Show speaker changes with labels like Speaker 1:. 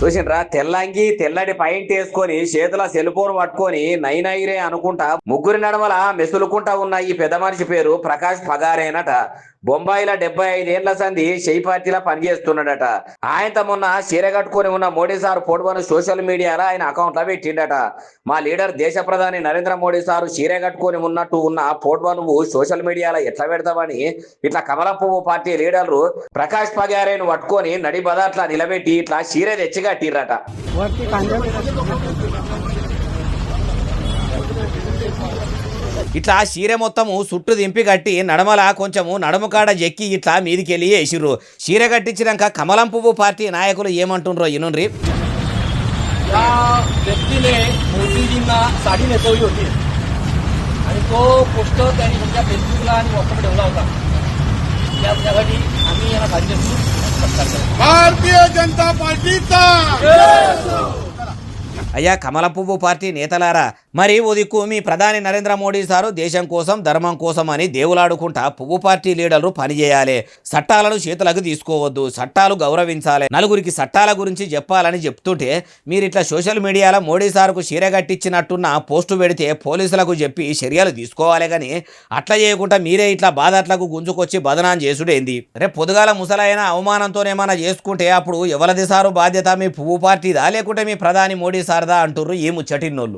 Speaker 1: చూసిండ్రా? తెల్లంగి తెల్లటి పైంట్ వేసుకొని చేతుల సెల్ ఫోన్ పట్టుకొని నైనైరే అనుకుంటా ముగ్గురి నడమల మెసులుకుంటా ఉన్న ఈ పెద్ద మనిషి పేరు ప్రకాష్ పగారేనట. బొంబాయిల డెబ్బై ఐదేళ్ళ సంధి షెయి పార్టీలా పనిచేస్తున్నాడట. ఆయనతో మొన్న చీర కట్టుకొని ఉన్న మోడీ సార్ ఫోటోను సోషల్ మీడియాలో ఆయన అకౌంట్లో పెట్టిండట. మా లీడర్ దేశ ప్రధాని నరేంద్ర మోడీ సార్ చీర కట్టుకొని ఉన్నట్టు ఉన్న ఫోటో నువ్వు సోషల్ మీడియాలో ఎట్లా పెడతావని ఇట్లా కమల పార్టీ లీడర్లు ప్రకాష్ పగారేను పట్టుకొని నడి బదాట్లా నిలబెట్టి ఇట్లా చీర తెచ్చి ఇట్లా చీర మొత్తము చుట్టు దింపి కట్టి నడమల కొంచెము నడుము కాడ జెక్కి ఇట్లా మీదికెళ్ళి వేసిర్రు చీర కట్టించినాక కమలం పువ్వు పార్టీ నాయకులు ఏమంటుండ్రో ఇనుండ్రి
Speaker 2: या व्यक्तीने मोदीजींना साडी नेसवली होती आणि तो पोस्टर त्यांनी तुमच्या फेसबुकला आणि व्हॉट्सअप ठेवला होता त्या त्यासाठी आम्ही यांना साडी नेसून सत्कार केला
Speaker 3: भारतीय जनता पार्टीचा
Speaker 1: అయ్యా కమల పువ్వు పార్టీ నేతలారా మరి ఓ మీ ప్రధాని నరేంద్ర మోడీ సారు దేశం కోసం ధర్మం కోసం అని దేవులాడుకుంటా పువ్వు పార్టీ లీడర్లు పనిచేయాలి. చట్టాలను చేతులకు తీసుకోవద్దు చట్టాలు గౌరవించాలి. నలుగురికి చట్టాల గురించి చెప్పాలని చెప్తుంటే మీరు ఇట్లా సోషల్ మీడియాలో మోడీ సార్కు చీర కట్టించినట్టున్న పోస్టు పెడితే పోలీసులకు చెప్పి చర్యలు తీసుకోవాలి కానీ అట్లా చేయకుండా మీరే ఇట్లా బాధట్లకు గుంజుకొచ్చి బదనాం చేసుడేంది రేపు పొదుగాల ముసలైన అవమానంతోనేమైనా చేసుకుంటే అప్పుడు ఎవరిది సారు బాధ్యత? మీ పువ్వు పార్టీదా? లేకుంటే మీ ప్రధాని మోడీ సార్ సారదా అంటుర్రు ఈ ముచ్చటిన్నోళ్ళు